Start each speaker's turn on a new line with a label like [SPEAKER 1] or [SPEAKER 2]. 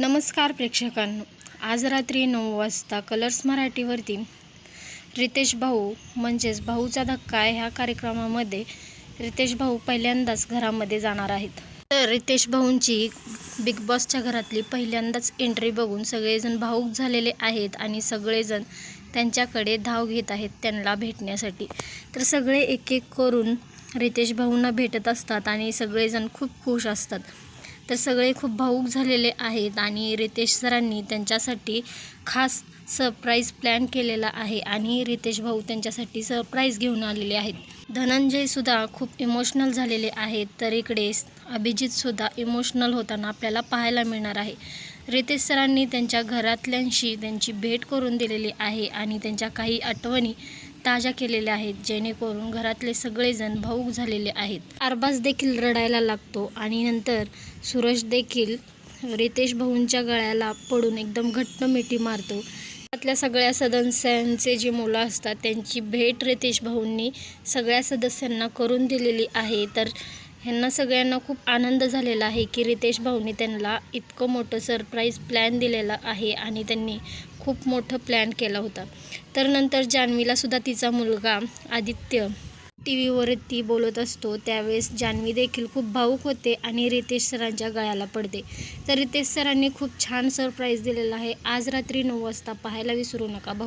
[SPEAKER 1] नमस्कार प्रेक्षकांनो. आज रात्री नऊ वाजता कलर्स मराठीवरती रितेश भाऊ म्हणजेच भाऊचा धक्का ह्या कार्यक्रमामध्ये रितेश भाऊ पहिल्यांदाच घरामध्ये जाणार आहेत. तर रितेश भाऊंची बिग बॉसच्या घरातली पहिल्यांदाच एंट्री बघून सगळेजण भाऊक झालेले आहेत आणि सगळेजण त्यांच्याकडे धाव घेत आहेत त्यांना भेटण्यासाठी. तर सगळे एक एक करून रितेश भाऊंना भेटत असतात आणि सगळेजण खूप खुश असतात. तर सगळे खूप भाऊक झालेले आहेत आणि रितेश सरांनी त्यांच्यासाठी खास सरप्राईज प्लॅन केलेला आहे आणि रितेश भाऊ त्यांच्यासाठी सरप्राईज घेऊन आलेले आहेत. धनंजयसुद्धा खूप इमोशनल झालेले आहेत. तर इकडे अभिजितसुद्धा इमोशनल होताना आपल्याला पाहायला मिळणार आहे. रितेश सरांनी त्यांच्या घरातल्यांशी त्यांची भेट करून दिलेली आहे आणि त्यांच्या काही आठवणी ताज्या केलेल्या आहेत जेणेकरून घरातले सगळेजण भाऊक झालेले आहेत. अरबाज देखील रडायला लागतो आणि नंतर सूरज देखील रितेश भाऊंच्या गळ्याला पडून एकदम घट्ट मिठी मारतो. घरातल्या सगळ्या सदस्यांचे जे मुलं असतात त्यांची भेट रितेश भाऊंनी सगळ्या सदस्यांना करून दिलेली आहे. तर ह्यांना सगळ्यांना खूप आनंद झालेला आहे की रितेश भाऊंनी त्यांना इतकं मोठं सरप्राईज प्लॅन दिलेला आहे आणि त्यांनी खूप मोठं प्लॅन केला होता. तर नंतर जान्हवीलासुद्धा तिचा मुलगा आदित्य टी व्हीवरती बोलत असतो. त्यावेळेस जान्हवी देखील खूप भावूक होते आणि रितेश सरांच्या गळ्याला पडते. तर रितेश सरांनी खूप छान सरप्राईज दिलेला आहे. आज रात्री नऊ वाजता पाहायला विसरू नका. भाऊ